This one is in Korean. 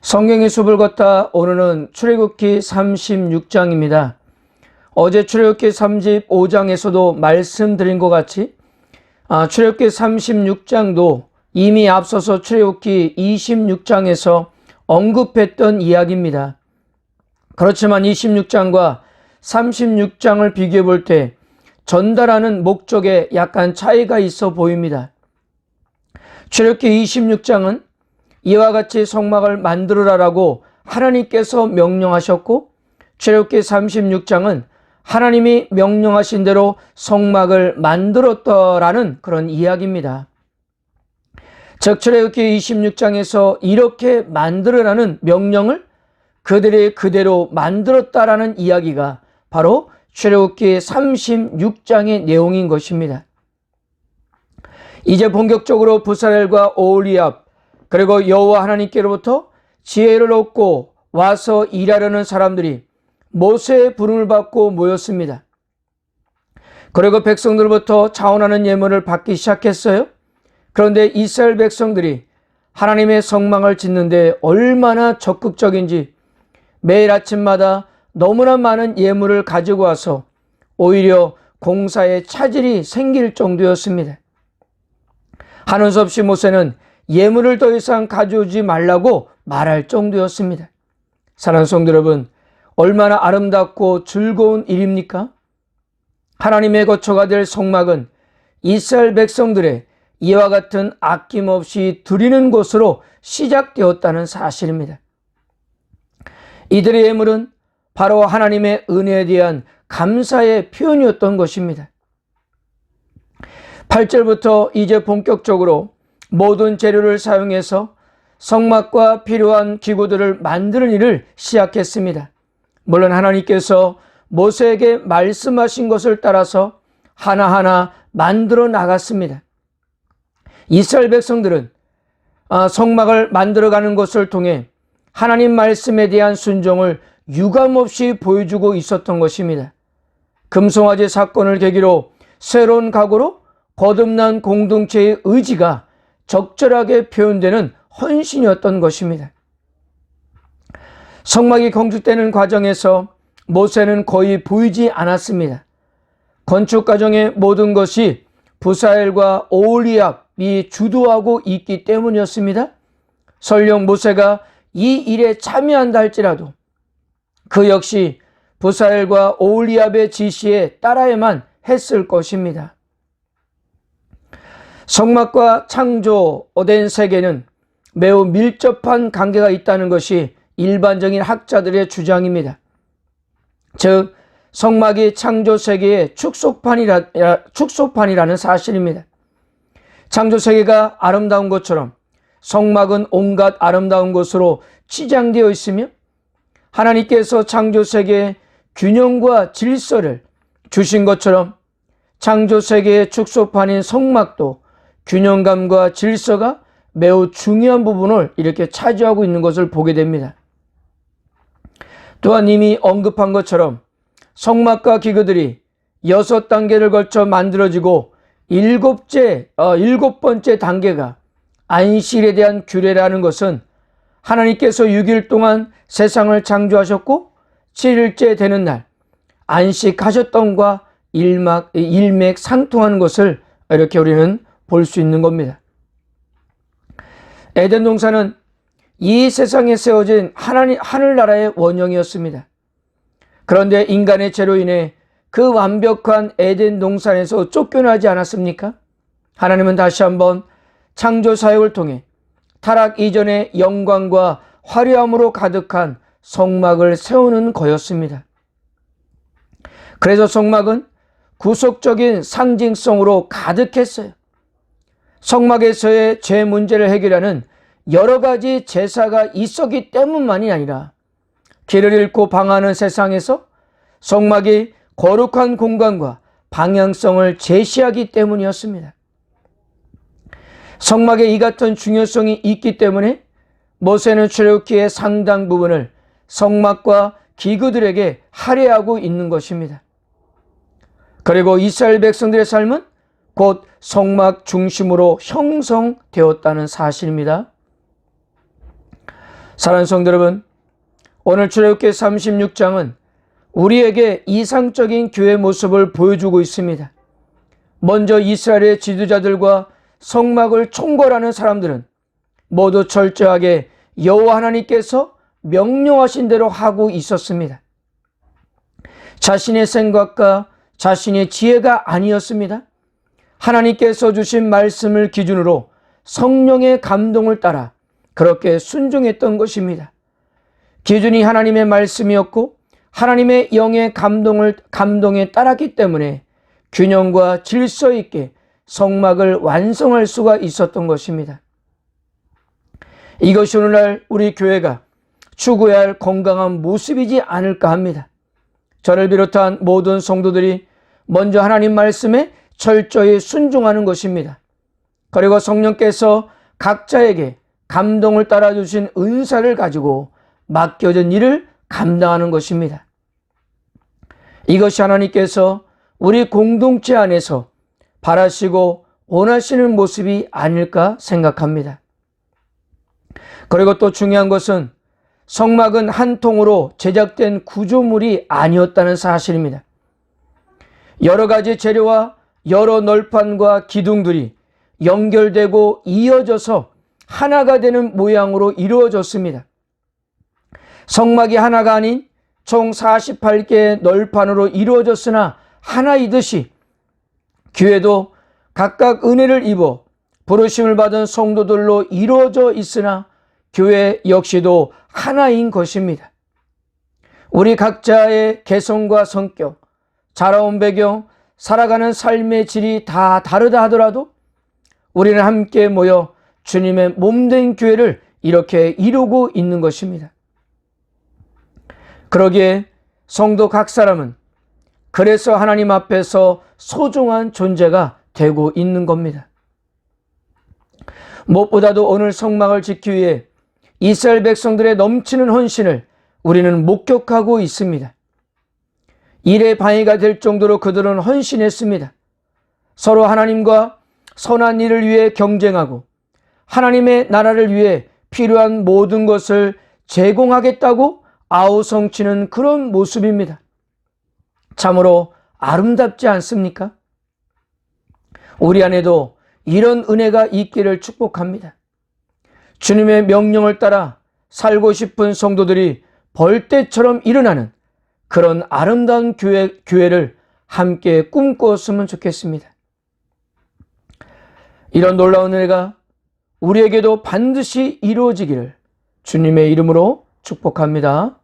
성경의 숲을 걷다 오늘은 출애굽기 36장입니다. 어제 출애굽기 35장에서도 말씀드린 것 같이 아, 출애굽기 36장도 이미 앞서서 출애굽기 26장에서 언급했던 이야기입니다. 그렇지만 26장과 36장을 비교해 볼 때 전달하는 목적에 약간 차이가 있어 보입니다. 출애굽기 26장은 이와 같이 성막을 만들어라라고 하나님께서 명령하셨고 출애굽기 36장은 하나님이 명령하신 대로 성막을 만들었더라는 그런 이야기입니다. 즉 출애굽기 26장에서 이렇게 만들어라는 명령을 그들이 그대로 만들었다라는 이야기가 바로 출애굽기 36장의 내용인 것입니다. 이제 본격적으로 부사엘과 오리압 그리고 여호와 하나님께로부터 지혜를 얻고 와서 일하려는 사람들이 모세의 부름을 받고 모였습니다. 그리고 백성들부터 자원하는 예물을 받기 시작했어요. 그런데 이스라엘 백성들이 하나님의 성망을 짓는데 얼마나 적극적인지 매일 아침마다 너무나 많은 예물을 가지고 와서 오히려 공사에 차질이 생길 정도였습니다. 수 없이 모세는 예물을 더 이상 가져오지 말라고 말할 정도였습니다. 사랑하는 성도 여러분, 얼마나 아름답고 즐거운 일입니까? 하나님의 거처가 될 성막은 이스라엘 백성들의 이와 같은 아낌없이 드리는 곳으로 시작되었다는 사실입니다. 이들의 예물은 바로 하나님의 은혜에 대한 감사의 표현이었던 것입니다. 8절부터 이제 본격적으로 모든 재료를 사용해서 성막과 필요한 기구들을 만드는 일을 시작했습니다. 물론 하나님께서 모세에게 말씀하신 것을 따라서 하나하나 만들어 나갔습니다. 이스라엘 백성들은 아, 성막을 만들어가는 것을 통해 하나님 말씀에 대한 순종을 유감없이 보여주고 있었던 것입니다. 금송아지 사건을 계기로 새로운 각오로 거듭난 공동체의 의지가 적절하게 표현되는 헌신이었던 것입니다. 성막이 건축되는 과정에서 모세는 거의 보이지 않았습니다. 건축 과정의 모든 것이 부사엘과 오리압이 주도하고 있기 때문이었습니다. 설령 모세가 이 일에 참여한다 할지라도 그 역시 부사엘과 오리압의 지시에 따라야만 했을 것입니다. 성막과 창조된 세계는 매우 밀접한 관계가 있다는 것이 일반적인 학자들의 주장입니다. 즉, 성막이 창조 세계의 축소판이라, 축소판이라는 사실입니다. 창조 세계가 아름다운 것처럼 성막은 온갖 아름다운 것으로 치장되어 있으며 하나님께서 창조 세계에 균형과 질서를 주신 것처럼 창조 세계의 축소판인 성막도 균형감과 질서가 매우 중요한 부분을 이렇게 차지하고 있는 것을 보게 됩니다. 또한 이미 언급한 것처럼 성막과 기구들이 여섯 단계를 걸쳐 만들어지고 일곱째, 어, 일곱 번째 단계가 안식일에 대한 규례라는 것은 하나님께서 6일 동안 세상을 창조하셨고 7일째 되는 날 안식하셨던과 일막, 일맥 상통하는 것을 이렇게 우리는 볼 수 있는 겁니다. 에덴 동산은 이 세상에 세워진 하나님, 하늘나라의 원형이었습니다. 그런데 인간의 죄로 인해 그 완벽한 에덴 동산에서 쫓겨나지 않았습니까? 하나님은 다시 한번 창조 사역을 통해 타락 이전의 영광과 화려함으로 가득한 성막을 세우는 거였습니다. 그래서 성막은 구속적인 상징성으로 가득했어요. 성막에서의 죄 문제를 해결하는 여러 가지 제사가 있었기 때문만이 아니라 길을 잃고 방하는 세상에서 성막이 거룩한 공간과 방향성을 제시하기 때문이었습니다. 성막에 이 같은 중요성이 있기 때문에 모세는 출애굽기의 상당 부분을 성막과 기구들에게 할애하고 있는 것입니다. 그리고 이스라엘 백성들의 삶은 곧 성막 중심으로 형성되었다는 사실입니다. 사랑하는 성도 여러분, 오늘 출애굽기 36장은 우리에게 이상적인 교회 모습을 보여주고 있습니다. 먼저 이스라엘의 지도자들과 성막을 총괄하는 사람들은 모두 철저하게 여호와 하나님께서 명령하신 대로 하고 있었습니다. 자신의 생각과 자신의 지혜가 아니었습니다. 하나님께서 주신 말씀을 기준으로 성령의 감동을 따라 그렇게 순종했던 것입니다. 기준이 하나님의 말씀이었고 하나님의 영의 감동을 감동에 따랐기 때문에 균형과 질서 있게 성막을 완성할 수가 있었던 것입니다. 이것이 오늘날 우리 교회가 추구해야 할 건강한 모습이지 않을까 합니다. 저를 비롯한 모든 성도들이 먼저 하나님 말씀에 철저히 순종하는 것입니다. 그리고 성령께서 각자에게 감동을 따라 주신 은사를 가지고 맡겨진 일을 감당하는 것입니다. 이것이 하나님께서 우리 공동체 안에서 바라시고 원하시는 모습이 아닐까 생각합니다. 그리고 또 중요한 것은 성막은 한 통으로 제작된 구조물이 아니었다는 사실입니다. 여러 가지 재료와 여러 널판과 기둥들이 연결되고 이어져서 하나가 되는 모양으로 이루어졌습니다. 성막이 하나가 아닌 총 48개의 널판으로 이루어졌으나 하나이듯이 교회도 각각 은혜를 입어 부르심을 받은 성도들로 이루어져 있으나 교회 역시도 하나인 것입니다. 우리 각자의 개성과 성격, 자라온 배경, 살아가는 삶의 질이 다 다르다 하더라도 우리는 함께 모여 주님의 몸된 교회를 이렇게 이루고 있는 것입니다. 그러기에 성도 각 사람은 그래서 하나님 앞에서 소중한 존재가 되고 있는 겁니다. 무엇보다도 오늘 성막을 지키기 위해 이스라엘 백성들의 넘치는 헌신을 우리는 목격하고 있습니다. 일의 방해가 될 정도로 그들은 헌신했습니다. 서로 하나님과 선한 일을 위해 경쟁하고 하나님의 나라를 위해 필요한 모든 것을 제공하겠다고 아우성치는 그런 모습입니다. 참으로 아름답지 않습니까? 우리 안에도 이런 은혜가 있기를 축복합니다. 주님의 명령을 따라 살고 싶은 성도들이 벌떼처럼 일어나는 그런 아름다운 교회, 교회를 함께 꿈꾸었으면 좋겠습니다. 이런 놀라운 은혜가 우리에게도 반드시 이루어지기를 주님의 이름으로 축복합니다.